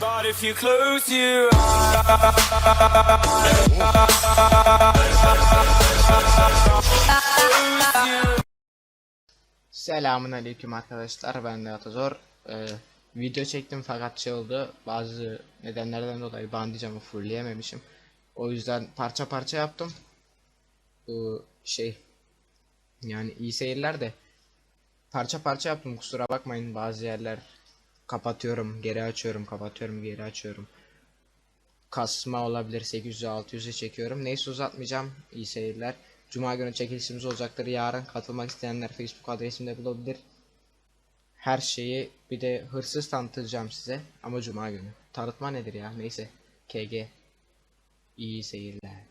But if you close your eyes, Selamun aleyküm arkadaşlar ben de Atazor Ee, video çektim fakat şey oldu bazı nedenlerden dolayı bandicamı fullleyememişim. O yüzden parça parça yaptım. Bu şey yani iyi seyirler de parça parça yaptım kusura bakmayın bazı yerler kapatıyorum geri açıyorum kapatıyorum geri açıyorum. Kasma olabilir 800'e 600'e çekiyorum. Neyse uzatmayacağım. İyi seyirler. Cuma günü çekilişimiz olacaktır. Yarın katılmak isteyenler Facebook adresimde bulabilir. Her şeyi bir de hırsız tanıtacağım size. Ama Cuma günü. Tanıtma nedir ya? Neyse. KG iyi seyirler.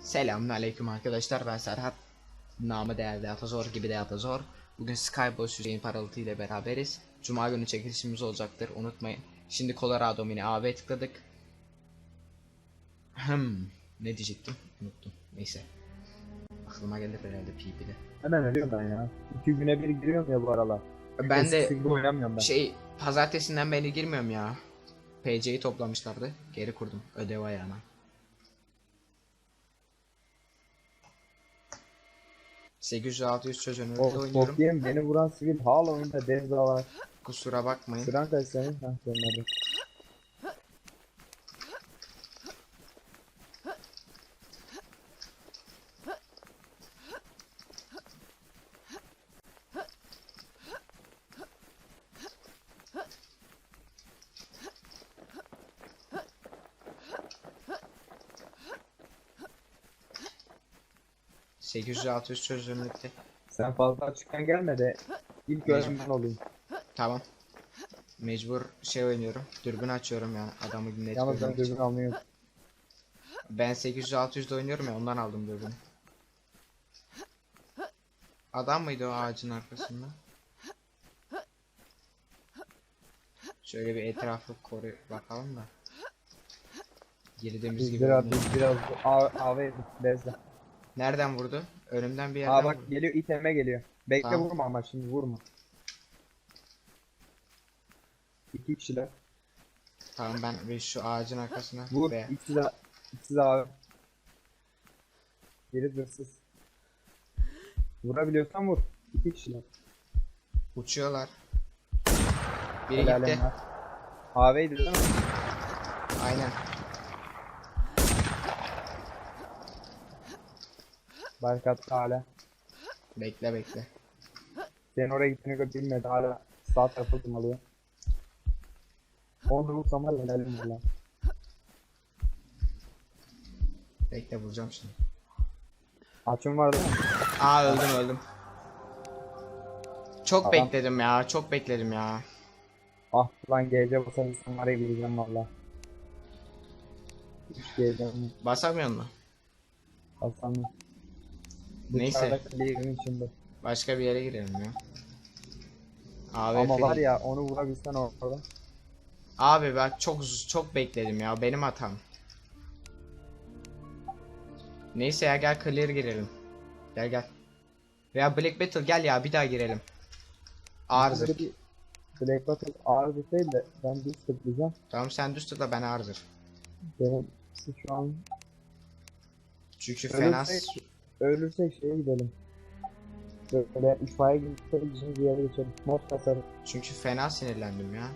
Selamun aleyküm arkadaşlar. Ben Serhat. Namı değerli Atazor gibi de Atazor Bugün Skyboss Hüseyin Paralıtı ile beraberiz Cuma günü çekilişimiz olacaktır unutmayın Şimdi Colorado Mini AV tıkladık Hmm, ne diyecektim unuttum neyse Aklıma gelir herhalde PP'de. Hemen ölüyorum ben ya. İki güne bir giriyorum ya bu aralar. Ben de Eskisi gibi oynamıyorum ben. şey pazartesinden beri girmiyorum ya. PC'yi toplamışlardı. Geri kurdum ödev ayağına. ...800 600 çocuğun O önünde oynuyorum. Beni vuran sivil hala oyunda dev var. Kusura bakmayın. Sıran kaç senin? Ha senin hadi. ...800 600 çocuğun bitti. Sen fazla açıktan gelme de ilk ben olayım. Tamam. Mecbur şey oynuyorum. Dürbün açıyorum ya adamı net Yalnız ben gözünü almıyorum. Ben 800 600'de oynuyorum ya ondan aldım dürbünü. Adam mıydı o ağacın arkasında? Şöyle bir etrafı koru bakalım da. Girdiğimiz Biz gibi. biraz, biz biraz AV bezle. Nereden vurdu? Önümden bir yerden Aa bak vurdu. geliyor iteme geliyor. Bekle Tamam. vurma ama şimdi vurma. İki kişiler. Tamam ben bir şu ağacın arkasına. Vur. Be. İkisi de, ikisi de abi. Geri zırsız. Vurabiliyorsan vur. İki kişiler. Uçuyorlar. Biri Helal gitti. AV'ydi değil mi? Aynen. Bark attı hala. Bekle bekle. Senin oraya gittiğini bilmedi hala sağ tarafı alıyor. 10 root ama gelelim valla. Bekle bulacağım şimdi. Açım var? Aa öldüm öldüm. Çok Adam. bekledim ya çok bekledim ya. Ah lan gece GC basan insanlara bileceğim valla. Hiç geleceğim. Basamıyor mu? Basamıyor. Neyse. içinde. Başka bir yere girelim ya. AWP. Ama var ya onu vurabilsen orada. Abi bak çok çok bekledim ya, benim hatam. Neyse ya gel clear girelim. Gel gel. Veya Black Battle gel ya bir daha girelim. Bir Black Battle bir değil de ben düz tıklayacağım. Tamam sen düz tıkla ben ağır zırh. Benim şu an Çünkü fena ölürsek, ölürsek şeye gidelim. Böyle itfaiye gibi bizim bir yere geçelim. Mod kasarız. çünkü fena sinirlendim ya.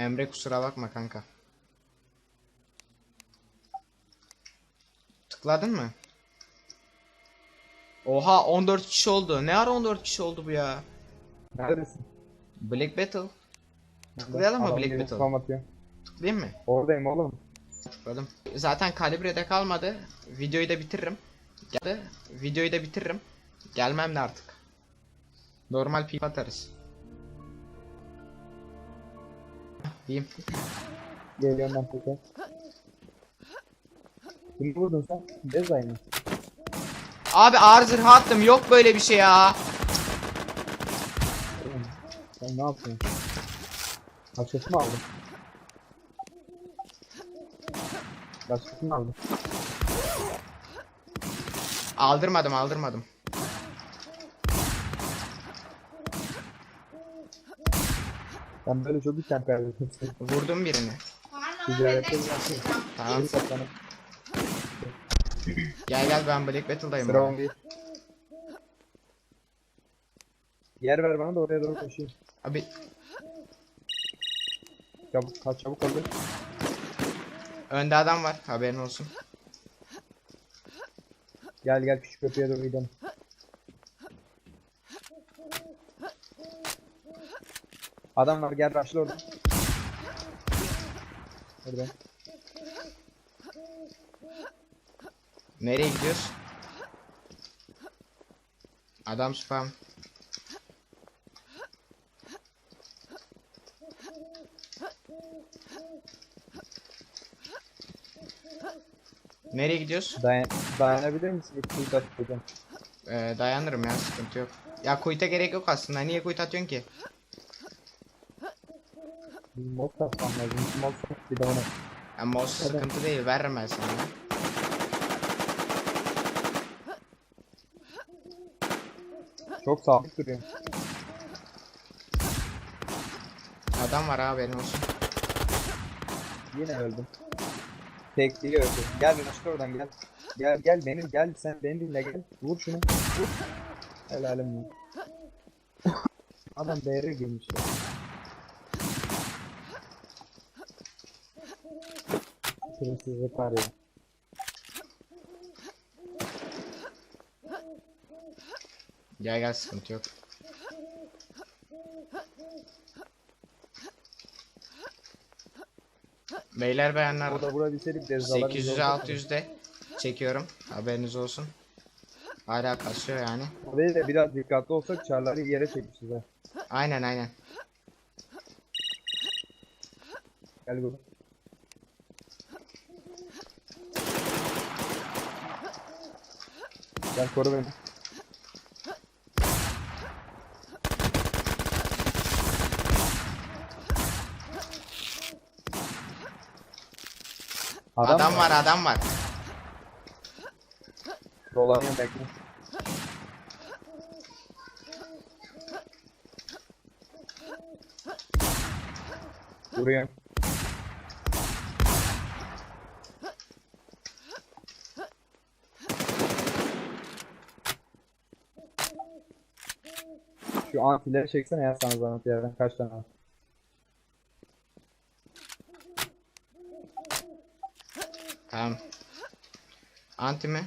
Emre kusura bakma kanka. Tıkladın mı? Oha 14 kişi oldu. Ne ara 14 kişi oldu bu ya? Neredesin? Black Battle. Tıklayalım mı Black Battle? Tıklayayım mı? Oradayım oğlum. Tıkladım. Zaten kalibrede kalmadı. Videoyu da bitiririm. Geldi. Videoyu da bitiririm. Gelmem de artık. Normal pip atarız. Diyeyim. Geliyorum ben tekrar. Kimi vurdun sen? Bez aynı. Abi ağır zırh attım. Yok böyle bir şey ya. Oğlum, Sen ne yapıyorsun? Başkası mı aldın? Başkası mı aldın? Aldırmadım aldırmadım. Ben böyle çok item kaybettim. Vurdum birini. Ticarette yaptım. Tamam. Saklanıp. Gel gel ben Black Battle'dayım. Sıra abi. 11. Yer ver bana da oraya doğru koşayım. Abi Çabuk kaç çabuk kaldır. önde adam var. Haberin olsun. Gel gel küçük köprüye doğru gidelim. Adam var gel başla orada. Orada. Nereye gidiyoruz? Adam spam. Nereye gidiyoruz? Dayan dayanabilir misin? Ee, dayanırım ya sıkıntı yok. Ya kuyta gerek yok aslında. Niye kuyut atıyorsun ki? Mod tasmam lazım. Mod bir de ona. Ya mouse sıkıntı değil. Veririm ben sana. Çok sabit duruyor. Adam var ha haberin olsun. Yine öldüm. Tekliği öldüm. Gel başla oradan gel. Gel gel benim gel sen beni dinle gel. Vur şunu. Vur. Helalim. Adam BR girmiş ya. Sırasızlık var ya. Gel gel sıkıntı yok. Beyler beğenler O da vurabilseydik dezalar. 800 600'de çekiyorum. Haberiniz olsun. Hala kasıyor yani. Oraya da biraz dikkatli olsak çarları yere çekmişiz ha. Aynen aynen. Gel bunu. Gel koru beni. Adam, var adam var. Dolanıyor bekle. Vuruyor. Şu antileri çeksene ya sana zahmet yerden kaç tane var. Tamam. Anti mi?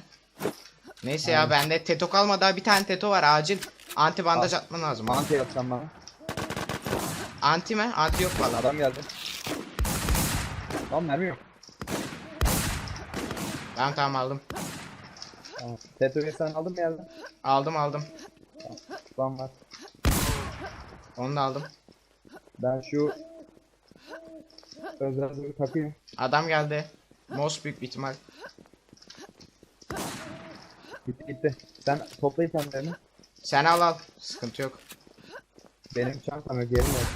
Neyse ya bende teto kalmadı daha bir tane teto var acil. Anti bandaj atman lazım. Anti yapsam bana. Anti mi? Anti yok valla. Adam geldi. Tamam mermi yok. Tamam tamam aldım. Tamam. Teto'yu sen aldın mı yerden? Aldım aldım. Tamam var. Onu da aldım. Ben şu özel hazırı takayım. Adam geldi. Most büyük bir ihtimal. Gitti gitti. Sen topla itemlerini. Sen al al. Sıkıntı yok. Benim çantam yok yerim yok.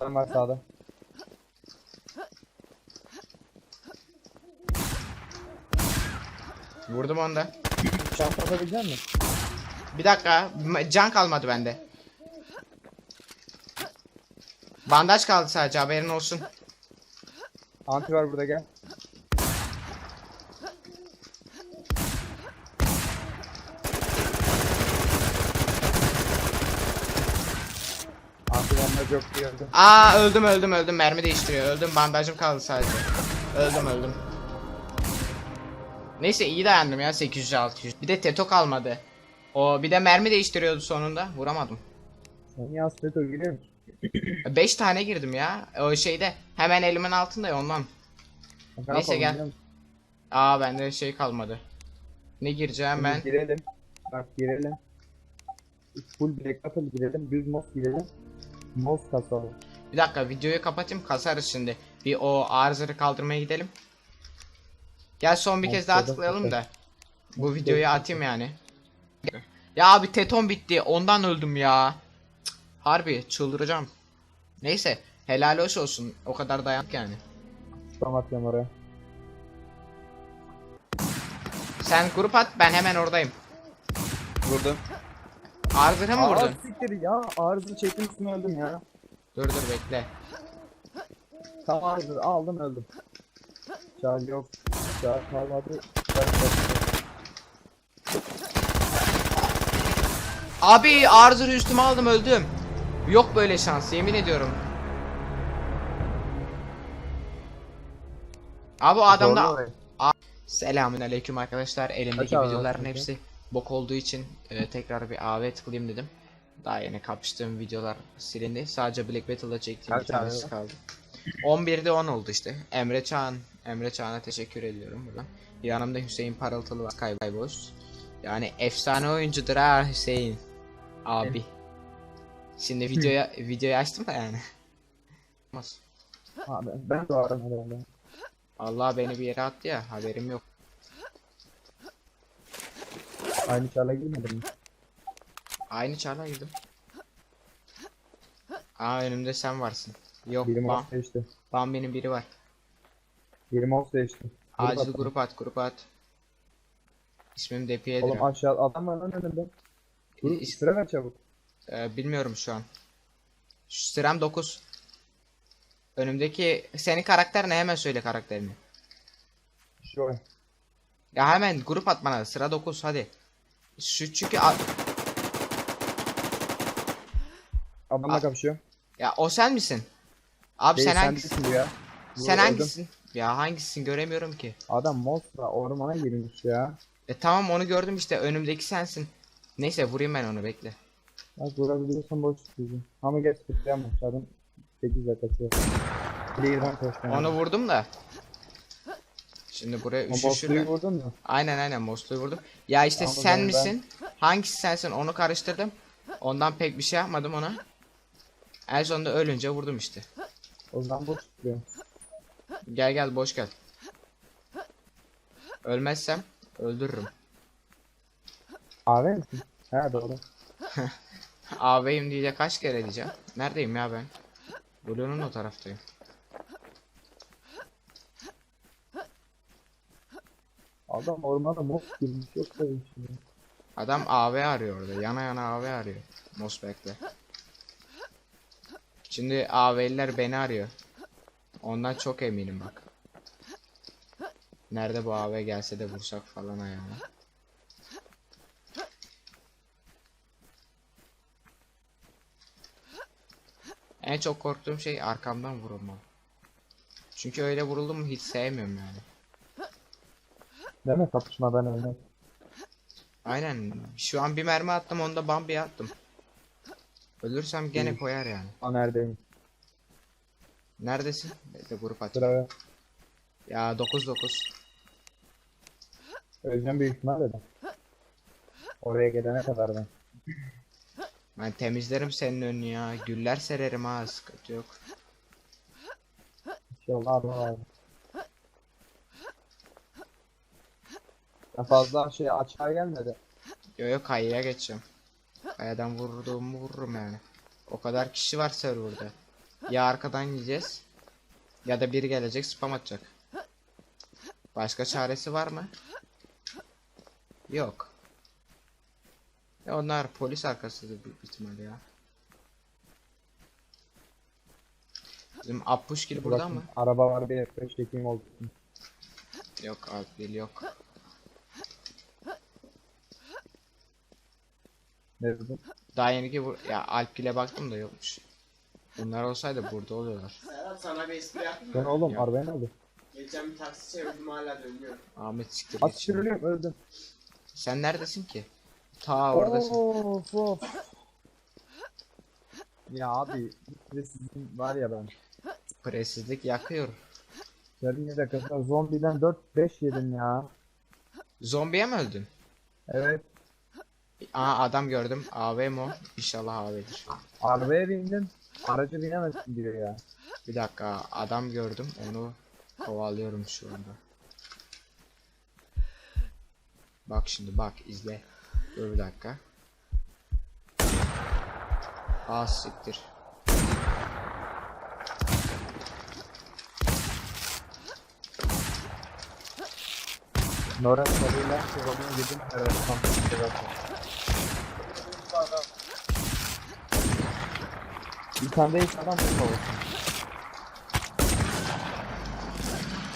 Adam var sağda. Vurdum onu da. Çanta atabilecek misin? Bir dakika. Can kalmadı bende. Bandaj kaldı sadece haberin olsun. Anti var burada gel. Anti bende yok diye öldüm. Aa öldüm öldüm öldüm. Mermi değiştiriyor. Öldüm. Bandajım kaldı sadece. Öldüm öldüm. Neyse iyi dayandım ya 800 600. Bir de teto kalmadı. O bir de mermi değiştiriyordu sonunda. Vuramadım. Sen ya Streto geliyor musun? 5 tane girdim ya. O şeyde hemen elimin altında ya ondan. Ne Neyse, yapalım gel. musun? Aa bende şey kalmadı. Ne gireceğim ben? Girelim. Bak girelim. Full black battle girelim. Düz mod girelim. Mod kasalım. Bir dakika videoyu kapatayım kasarız şimdi. Bir o arızaları kaldırmaya gidelim. Gel son bir kez daha tıklayalım da. Bu videoyu atayım yani. Ya abi teton bitti. Ondan öldüm ya. Cık, Harbi çıldıracağım. Neyse helal hoş olsun. O kadar dayandık yani. Spam atıyorum oraya. Sen grup at ben hemen oradayım. Vurdum. Arzır'a mı vurdun? siktir ya. Arızı çektim üstüne öldüm ya. Dur dur bekle. Tam arızı aldım öldüm. Şarj yok. Şarj kalmadı. Şarj yok. Abi Arzır'ı üstüme aldım öldüm. Yok böyle şans yemin ediyorum. Abi o adamda. Selamün aleyküm arkadaşlar. Elimdeki abi videoların var hepsi bok olduğu için e, tekrar bir AV tıklayayım dedim. Daha yeni kapıştığım videolar silindi. Sadece Black Battle'da çektiğim Kaç bir tanesi abi kaldı. 11'de 10 oldu işte. Emre Çağan. Emre Çağan'a teşekkür ediyorum buradan. Yanımda Hüseyin Parıltılı var. Kaybay Boş. Yani efsane oyuncudur ha Hüseyin. Abi. Şimdi videoya videoyu açtım da yani. Olmaz. Abi ben doğarım herhalde. Allah beni bir yere attı ya haberim yok. Aynı çarla girmedin mi? Aynı çarla girdim. Aa önümde sen varsın. Yok Birim bam, off değişti. Bambi'nin biri var. Birim off değişti. Grup Acil attım. grup at grup at. İsmim Depiye'dir. Oğlum aşağı adam var lan önümde. Dur İs- sıra ver çabuk. Ee, bilmiyorum şu an. Sıram 9. Önümdeki senin karakter ne hemen söyle karakterini. Şu Ya hemen grup at bana sıra 9 hadi. Şu çünkü a- adamla Aa. kapışıyor. ya o sen misin? Abi Değil, sen sen hangisi? değilsin ya. Sen Dur, hangisisin? Ya hangisisin göremiyorum ki. Adam Mosra ormana girmiş ya. E tamam onu gördüm işte önümdeki sensin. Neyse vurayım ben onu bekle. Bak vurabiliyorsan boş tutuyorsun. Ama geç tutacağım adam 8 dakikası. Clear'dan koştum. Onu vurdum da. Şimdi buraya boss'luyu vurdun mu? Aynen aynen Moslu'yu vurdum. Ya işte Ama sen ben- misin? Hangisi sensin onu karıştırdım. Ondan pek bir şey yapmadım ona. En sonunda ölünce vurdum işte. O zaman boş tutuyor. Gel gel boş gel. Ölmezsem öldürürüm. AV misin? He doğru. AV'yim diye kaç kere diyeceğim. Neredeyim ya ben? Blue'nun o taraftayım. Adam ormana mos girmiş yok böyle bir şey. Adam AV arıyor orada. Yana yana AV arıyor. Mosback'le. Şimdi AV'liler beni arıyor. Ondan çok eminim bak. Nerede bu AV gelse de vursak falan ayağına. En çok korktuğum şey arkamdan vurulma. Çünkü öyle vuruldum hiç sevmiyorum yani. Değil mi kapışmadan ölmek? Aynen. Şu an bir mermi attım onda bambi attım. Ölürsem gene İyi. koyar yani. O neredeyim? Neredesin? Bekle grup aç. Ver. Ya 9 9. Öleceğim büyük ihtimalle de. Oraya gelene kadar ben. Ben temizlerim senin önünü ya. Güller sererim ha sıkıntı yok. Arma var. Ya fazla şey açığa gelmedi. Yo yo kayaya geçeceğim. Kayadan vurduğumu vururum yani. O kadar kişi var serverda. Ya arkadan yiyeceğiz. Ya da biri gelecek spam atacak. Başka çaresi var mı? Yok. Ya onlar polis arkasıdır büyük ihtimalle ya. Bizim Appuşgil burada mı? Araba var bir F5 çekeyim oldu. Yok değil yok. Ne dedim? Daha yeni ki bu ya Alpgil'e baktım da yokmuş. Bunlar olsaydı burada oluyorlar. Serhat sana bir espri yapayım Ben mı? oğlum Yok. arabaya ne oldu? Geçen bir taksi çevirdim hala dönmüyor. Ahmet siktir At git öldüm. Sen neredesin ki? Ta oradasın. Of of. Ya abi sizin var ya ben. Presizlik yakıyor. Geldim bir dakika zombiden 4-5 yedim ya. Zombiye mi öldün? Evet. Aa adam gördüm. AV mi o? İnşallah AV'dir. Arabaya bindim. Aracı binemezsin diyor ya. Bir dakika adam gördüm. Onu kovalıyorum şu anda. Bak şimdi bak izle. Dur bir dakika. Aa siktir. Nora sarıyla kızımın gidin. Evet tam bir şey tane de ilk adam bu olsun.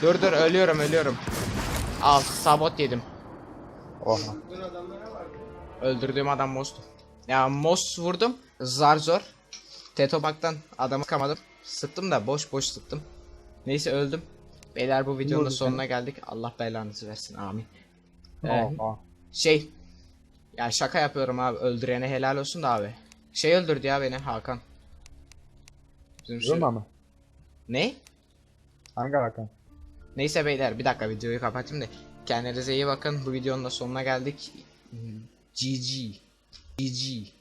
Dur dur ölüyorum ölüyorum. Al sabot yedim. Oha. Vurdun adamlara bak. Öldürdüğüm adam Mos'tu. Ya Mos vurdum. Zar zor. Tetobak'tan adamı kamadım. Sıktım da boş boş sıktım. Neyse öldüm. Beyler bu videonun da sonuna geldik. Allah belanızı versin amin. Ee, şey. Ya şaka yapıyorum abi. Öldürene helal olsun da abi. Şey öldürdü ya beni Hakan. Bizim Zurna mı? Ne? Hangi Hakan? Neyse beyler bir dakika videoyu kapatayım da. Kendinize iyi bakın. Bu videonun da sonuna geldik. gg gg